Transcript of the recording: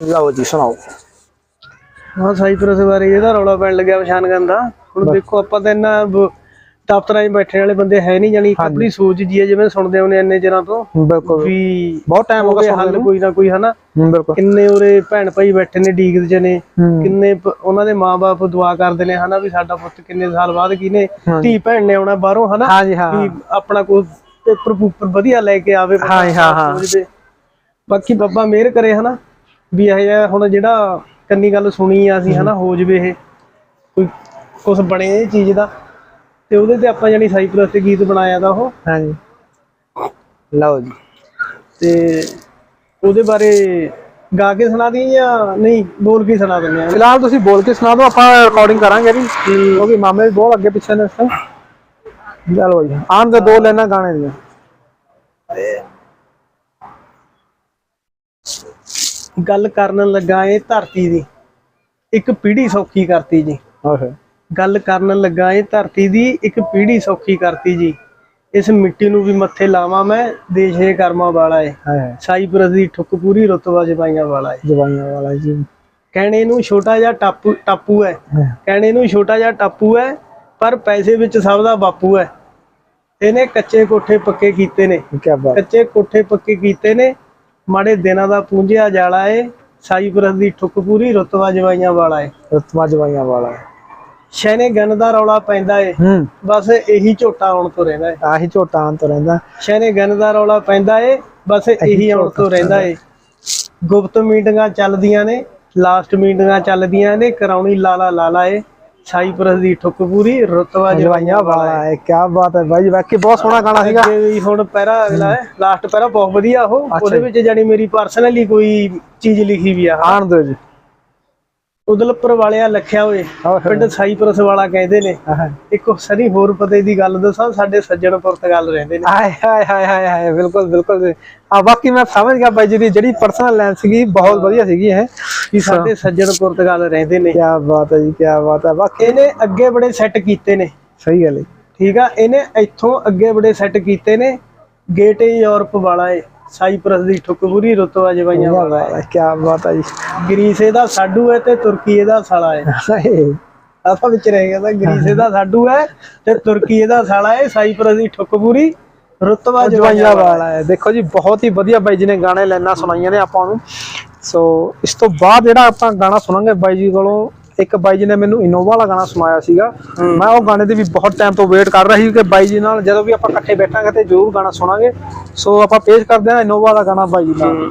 ਲਓ ਜੀ ਸੁਣਾਓ। ਹਾਂ ਸਾਈਪਰਸ ਬਾਰੇ ਇਹਦਾ ਰੌਲਾ ਪੈਣ ਲੱਗਿਆ ਪਛਾਣ ਦਾ। ਹੁਣ ਦੇਖੋ ਆਪਾਂ ਤਾਂ ਇੰਨਾ ਦਫ਼ਤਰਾਂ 'ਚ ਬੈਠਣ ਵਾਲੇ ਬੰਦੇ ਹੈ ਨਹੀਂ ਜਾਣੀ ਆਪਣੀ ਸੋਚ ਜੀ ਹੈ ਜਿਵੇਂ ਸੁਣਦੇ ਹੁੰਦੇ ਇੰਨੇ ਚਿਰਾਂ ਤੋਂ ਬਿਲਕੁਲ। ਵੀ ਬਹੁਤ ਟਾਈਮ ਹੋ ਗਿਆ ਹੱਲ ਕੋਈ ਨਾ ਕੋਈ ਹਨਾ? ਕਿੰਨੇ ਉਰੇ ਭੈਣ ਭਾਈ ਬੈਠੇ ਨੇ ਡੀਗਦ ਚ ਨੇ। ਕਿੰਨੇ ਉਹਨਾਂ ਦੇ ਮਾਪੇ ਦੁਆ ਕਰਦੇ ਨੇ ਹਨਾ ਵੀ ਸਾਡਾ ਪੁੱਤ ਕਿੰਨੇ ਸਾਲ ਬਾਅਦ ਕਿਨੇ। ਧੀ ਭੈਣ ਨੇ ਆਉਣਾ ਬਾਹਰੋਂ ਹਨਾ? ਹਾਂਜੀ ਹਾਂ। ਵੀ ਆਪਣਾ ਕੋਈ ਪੇਪਰ ਪੂਪਰ ਵਧੀਆ ਲੈ ਕੇ ਆਵੇ ਹਾਂ, ਹਾਂ, ਹਾਂ। ਬਾਕੀ ਬੱਬਾ ਮਿਹਰ ਕਰੇ ਹਨਾ? ਵੀ ਇਹ ਜਿਹਾ ਹੁਣ ਜਿਹੜਾ ਕੰਨੀ ਗੱਲ ਸੁਣੀ ਆ ਅਸੀਂ ਹਨਾ ਹੋ ਜਵੇ ਇਹ। ਕੋਈ ਕੁਝ ਬਣੇ ਇਹ ਚੀਜ਼ ਦਾ। ਤੇ ਉਹਦੇ ਤੇ ਆਪਾਂ ਜਾਨੀ ਸਾਈਪਰਸ ਤੇ ਗੀਤ ਬਣਾਇਆ ਦਾ ਉਹ। ਹਾਂਜੀ। ਲਓ ਜੀ। ਤੇ ਉਹਦੇ ਬਾਰੇ ਗਾ ਕੇ ਸੁਣਾ ਦਈਏ ਜਾਂ ਨਹੀਂ ਬੋਲ ਕੇ ਸੁਣਾ ਦਿੰਦੇ ਆ? ਫਿਲਹਾਲ ਤੁਸੀਂ ਬੋਲ ਕੇ ਸੁਣਾ ਦਿਓ ਆਪਾਂ ਰਿਕਾਰਡਿੰਗ ਕਰਾਂਗੇ ਜੀ। ਕਿਉਂਕਿ ਮਾਮੇ ਬਹੁਤ ਅੱਗੇ ਪਿੱਛੇ ਨੇ ਇਸ time। ਚਲੋ ਜੀ ਆਨ ਦੇ ਦੋ ਲੈਣਾ ਗਾਣੇ ਦੀਆਂ। ਗੱਲ ਕਰਨ ਲੱਗਾ ਏ ਧਰਤੀ ਦੀ। ਇੱਕ ਪੀੜੀ ਸੌਖੀ ਕਰਤੀ ਜੀ। ਓਕੇ ਗੱਲ ਕਰਨ ਲੱਗਾ ਏ ਧਰਤੀ ਦੀ ਇੱਕ ਪੀੜੀ ਸੌਖੀ ਕਰਤੀ ਜੀ। ਇਸ ਮਿੱਟੀ ਨੂੰ ਵੀ ਮੱਥੇ ਲਾਵਾਂ ਮੈਂ ਦੇਸ਼ ਦੇ ਕਰਮਾਂ ਵਾਲਾ ਏ। ਹਾਏ। ਸਾਈਪਰਸ ਦੀ ਠੁੱਕ ਪੂਰੀ ਰੁਤਬਾ ਜਵਾਈਆਂ ਵਾਲਾ ਏ। ਜਵਾਈਆਂ ਵਾਲਾ ਜੀ। ਕਹਿਣੇ ਨੂੰ ਛੋਟਾ ਜਿਹਾ ਟਾਪੂ ਟਾਪੂ ਹੈ ਕਹਿਣੇ ਨੂੰ ਛੋਟਾ ਜਿਹਾ ਟਾਪੂ ਹੈ ਪਰ ਪੈਸੇ ਵਿੱਚ ਸਭ ਦਾ ਬਾਪੂ ਹੈ ਇਹਨੇ ਕੱਚੇ ਕੋਠੇ ਪੱਕੇ ਕੀਤੇ ਨੇ। ਕੱਚੇ ਕੋਠੇ ਪੱਕੇ ਕੀਤੇ ਨੇ। ਮਾੜੇ ਦਿਨਾਂ ਦਾ ਪੂੰਝਿਆ ਜਾਲਾ ਏ। ਸਾਈਪਰਸ ਦੀ ਠੁੱਕ ਪੂਰੀ ਰੁਤਬਾ ਜਵਾਈਆਂ ਵਾਲਾ ਏ। ਰਤਮਾ ਜਵਾਈਆਂ ਵਾਲਾ ਸ਼ੈਨੇ ਗਨ ਦਾ ਰੌਲਾ ਪੈਂਦਾ ਏ। ਹੂੰ। ਬਸ ਇਹੀ ਝੋਟਾ ਆਉਣ ਤੋਂ ਰਹਿੰਦਾ ਏ। ਆਹੀ ਝੋਟਾ ਆਨ ਤੋਂ ਰਹਿੰਦਾ। ਸ਼ੈਨੇ ਗਨ ਦਾ ਰੌਲਾ ਪੈਂਦਾ ਏ। ਬਸ ਇਹੀ ਆਉਣ ਤੋਂ ਰਹਿੰਦਾ ਏ। ਗੁਪਤ ਮੀਟਿੰਗਾਂ ਚੱਲਦੀਆਂ ਨੇ। ਲਾਸਟ ਮੀਟਿੰਗਾਂ ਚੱਲਦੀਆਂ ਨੇ। ਕਰਾਉਣੀ ਲਾਲਾ ਲਾਲਾ ਏ। ਸਾਈਪਰਸ ਦੀ ਠੁੱਕ ਪੂਰੀ ਰੁਤਬਾ ਜਵਾਈਆਂ ਵਾਲਾ। ਹੈ ਕੀ ਬਾਤ ਹੈ ਬਾਈ ਵਾਕਈ ਬਹੁਤ ਸੋਹਣਾ ਗਾਣਾ ਸੀਗਾ। ਵੀ ਹੁਣ ਪਹਿਰਾ ਅਗਲਾ ਹੈ ਲਾਸਟ ਪਹਿਰਾ ਬਹੁਤ ਵਧੀਆ ਉਹ ਉਹਦੇ ਵਿੱਚ ਜਾਨੀ ਮੇਰੀ ਪਰਸਨਲੀ ਕੋਈ ਚੀਜ਼ ਲਿਖੀ ਵੀ ਆ। ਆਣ ਦਿਓ ਜੀ। ਉਦਲਪੁਰ ਵਾਲਿਆ ਲਖਿਆ ਹੋਏ। ਪਿੰਡ ਸਾਈਪਰਸ ਵਾਲਾ ਕਹਿੰਦੇ ਨੇ। ਇੱਕ ਸਰੀ ਹੋਰ ਪਤੇ ਦੀ ਗੱਲ ਦੱਸਾਂ ਸਾਡੇ ਸੱਜਣ ਪੁਰਤਗਾਲ ਰਹਿੰਦੇ ਨੇ। ਹਾਏ ਹਾਏ ਹਾਏ ਹਾਏ ਹਾਏ ਬਿਲਕੁਲ ਬਿਲਕੁਲ। ਆ ਬਾਕੀ ਮੈਂ ਸਮਝ ਗਿਆ ਬਾਈ ਜੀ ਦੀ ਜਿਹੜੀ ਪਰਸਨਲ ਲਾਈਨ ਸੀਗੀ ਬਹੁਤ ਵਧੀਆ ਸੀਗੀ ਹੈ ਕਿ ਸਾਡੇ ਸੱਜਣ ਪੁਰਤਗਾਲ ਰਹਿੰਦੇ ਨੇ। ਕੀ ਬਾਤ ਹੈ ਜੀ ਕੀ ਬਾਤ ਹੈ। ਬਾਕੀ ਇਹਨੇ ਅੱਗੇ ਬੜੇ ਸੈੱਟ ਕੀਤੇ ਨੇ। ਸਹੀ ਗੱਲ ਹੈ ਠੀਕ ਆ ਇਹਨੇ ਇੱਥੋਂ ਅੱਗੇ ਬੜੇ ਸੈੱਟ ਕੀਤੇ ਨੇ। ਗੇਟ ਯੂਰਪ ਵਾਲਾ ਏ। ਸਾਈਪਰਸ ਦੀ ਠੁਕਬੂਰੀ ਰੁਤਵਾ ਜਵਾਈਆਂ ਵਾਲਾ ਕੀ ਬਾਤ ਹੈ ਜੀ। ਗਰੀਸ ਇਹਦਾ ਸਾਡੂ ਹੈ ਤੇ ਤੁਰਕੀ ਇਹਦਾ ਸਾਲਾ ਹਾਏ। ਆਪਾਂ ਵਿੱਚ ਰਹਿ ਗਿਆ ਤਾਂ ਗਰੀਸ ਇਹਦਾ ਸਾਡੂ ਹੈ ਤੇ ਤੁਰਕੀ ਇਹਦਾ ਸਾਲਾ ਏ ਸਾਈਪਰਸ ਦੀ ਠੁਕਬੂਰੀ ਰੁਤਵਾ ਜਵਾਈਆਂ ਵਾਲਾ ਹੈ। ਦੇਖੋ ਜੀ ਬਹੁਤ ਹੀ ਵਧੀਆ ਬਾਈ ਜੀ ਨੇ ਗਾਣੇ ਲੈਣਾ ਸੁਣਾਈਆਂ ਨੇ ਆਪਾਂ ਨੂੰ। ਸੋ ਇਸ ਤੋਂ ਬਾਅਦ ਜਿਹੜਾ ਆਪਾਂ ਗਾਣਾ ਸੁਣਾਂਗੇ ਬਾਈ ਜੀ ਕੋਲੋਂ ਇੱਕ ਬਾਈ ਜੀ ਨੇ ਮੈਨੂੰ ਇਨੋਵਾ ਵਾਲਾ ਗਾਣਾ ਸੁਣਾਇਆ ਸੀਗਾ। ਮੈਂ ਉਹ ਗਾਣੇ ਦੀ ਵੀ ਬਹੁਤ ਟਾਈਮ ਤੋਂ ਵੇਟ ਕਰ ਰਹੀ ਸੀ ਕਿ ਬਾਈ ਜੀ ਨਾਲ ਜਦੋਂ ਵੀ ਆਪਾਂ ਇਕੱਠੇ ਬੈਠਾਂਗੇ ਤੇ ਜ਼ਰੂਰ ਗਾਣਾ ਸੁਣਾਂਗੇ। ਸੋ ਆਪਾਂ ਪੇਸ਼ ਕਰਦੇ ਹਾਂ ਇਨੋਵਾ ਦਾ ਗਾਣਾ ਬਾਈ ਜੀ ਨਾਲ।